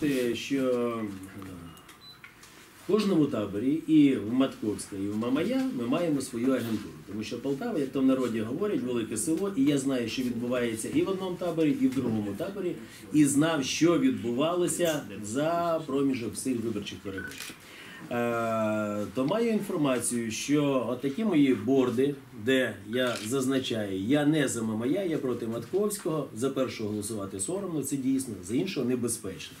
бачите, що в кожному таборі і в Матковська, і в Мамая ми маємо свою агентуру. Тому що Полтава, як то в народі говорять, велике село, і я знаю, що відбувається і в одному таборі, і в другому таборі, і знав, що відбувалося за проміжок всіх виборчих перегонів. Е, то маю інформацію, що отакі мої борди, де я зазначаю, я не за Мамая, я проти Матковського, за першого голосувати соромно, це дійсно, за іншого небезпечно.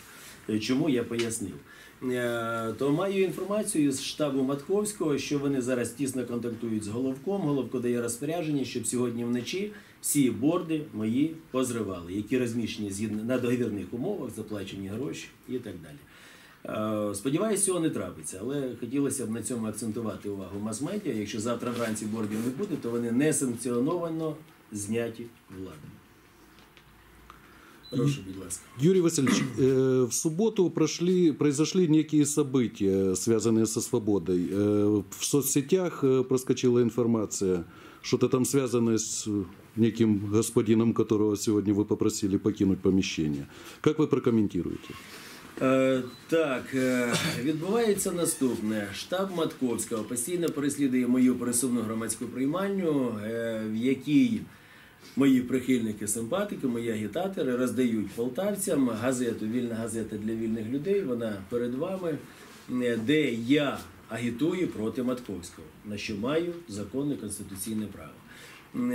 Е, Чому я пояснив? Е, То маю інформацію з штабу Матковського, що вони зараз тісно контактують з головком. Головко дає розпорядження, щоб сьогодні вночі всі борди мої позривали, які розміщені згідно на договірних умовах, заплачені гроші і так далі. Е, Сподіваюсь, цього не трапиться, але хотілося б на цьому акцентувати увагу мас-медіа. Якщо завтра вранці бордів не буде, то вони не санкціоновано зняті владою. Прошу, будь ласка. Юрий Васильевич, э, в субботу прошли, произошли некие события, связанные со свободой. Э, В соцсетях э, проскочила информация, что-то там связанное с э, неким господином, которого сегодня вы попросили покинуть помещение. Как вы прокомментируете? Е, Так, е, відбувається наступне. Штаб Матковського постійно переслідує мою пересувну громадську приймальню, е, в якій мої прихильники, симпатики, мої агітатори роздають полтавцям газету Вільна газета для вільних людей. Вона перед вами, е, де я агітую проти Матковського, на що маю законне конституційне право.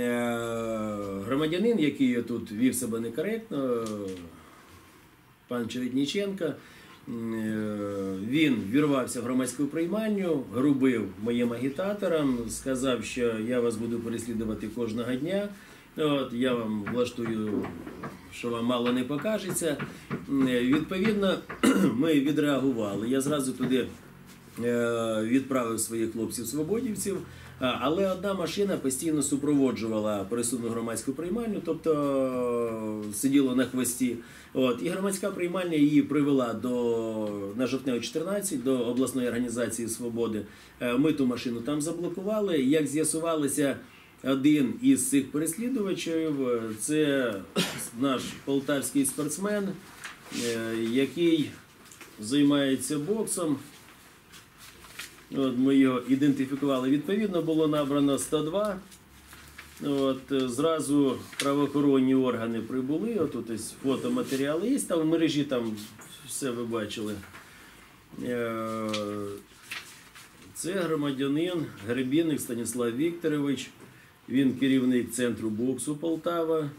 Е, Громадянин, який тут вів себе некоректно, пан Чередніченко. е, Він вірвався в громадську приймальню, грубив моїм агітаторам, сказав, що я вас буду переслідувати кожного дня. От, я вам влаштую, що вам мало не покажеться. Відповідно, ми відреагували. Я зразу туди е, відправив своїх хлопців-свободівців. Але одна машина постійно супроводжувала пересувну громадську приймальню, тобто сиділо на хвості. От, і громадська приймальня її привела до на жовтневу 14 до обласної організації свободи. Е, Ми ту машину там заблокували. Як з'ясувалося, один із цих переслідувачів це наш полтавський спортсмен, е, який займається боксом. От ми його ідентифікували. Відповідно, було набрано 102. От, е, зразу правоохоронні органи прибули. От ось фотоматеріали є. Там в мережі там все ви бачили. Е, Це громадянин Гребінник Станіслав Вікторович. Він керівник центру боксу Полтава.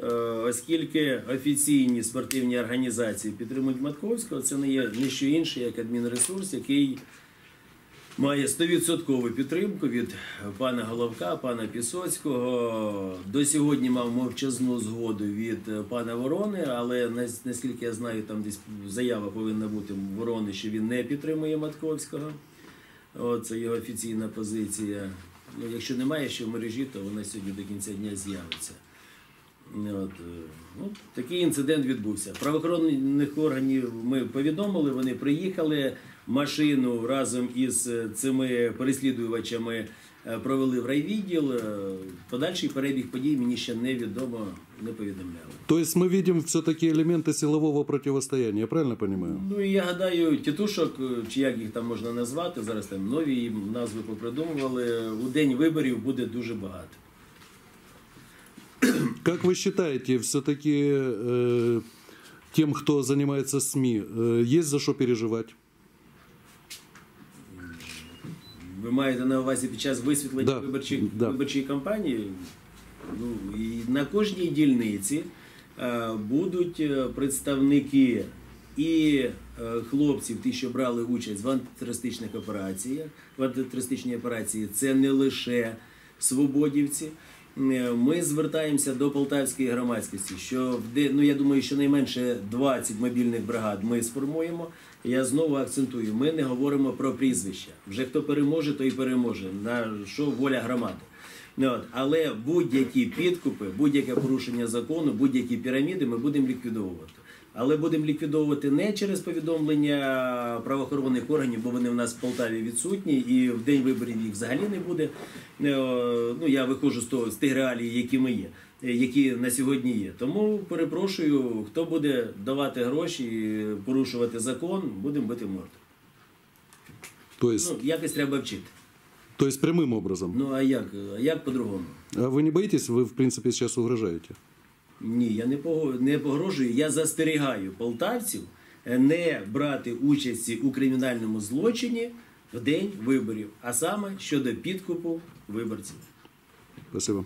Е, Оскільки офіційні спортивні організації підтримують Матковського, це не є ніщо інше, як адмінресурс, який має 100% підтримку від пана Головка, пана Пісоцького. До сьогодні мав мовчазну згоду від пана Ворони, але наскільки я знаю, там десь заява повинна бути Ворони, що він не підтримує Матковського. О, Це його офіційна позиція. Ну, якщо немає ще в мережі, то вона сьогодні до кінця дня з'явиться. От, е, ну, такий інцидент відбувся. Правоохоронних органів ми повідомили, вони приїхали. Машину разом із е, цими переслідувачами е, провели в райвідділ. Подальший перебіг подій мені ще невідомо, не повідомляли. То есть мы видим все-таки элементы силового противостояния, я правильно понимаю? Ну і я гадаю, тітушок, е, чи як їх там можна назвати, зараз там нові їм назви попридумували. У день виборів буде дуже багато. Как вы считаете, все-таки э, тем, кто занимается СМИ, э, есть за что переживать? Ви маєте на увазі під час висвітлення Да, виборчих, да. виборчої кампанії? Ну, і на кожній дільниці е, будуть е, представники і е, хлопців, ті, що брали участь в антитерористичних операціях. В антитерористичній операції це не лише свободівці. Ми звертаємося до полтавської громадськості, що ну я думаю, що найменше 20 мобільних бригад ми сформуємо. Я знову акцентую: ми не говоримо про прізвища. Вже хто переможе, той переможе. На що воля громади. Але будь-які підкупи, будь-яке порушення закону, будь-які піраміди ми будемо ліквідовувати. Але будемо ліквідовувати не через повідомлення правоохоронних органів, бо вони в нас в Полтаві відсутні, і в день виборів їх взагалі не буде. Е, Ну я виходжу з того з тих реалій, які ми є. е, які на сьогодні є. Тому перепрошую, хто буде давати гроші, порушувати закон, будемо бити морду. То есть, Ну, якось треба вчити. то есть прямым образом. Ну а як? А як по-другому? А вы не боитесь, вы в принципе сейчас угрожаете? Ні, я не пого- не погрожую. Я застерігаю полтавців е, не брати участі у кримінальному злочині в день виборів, а саме щодо підкупу виборців. Спасибо.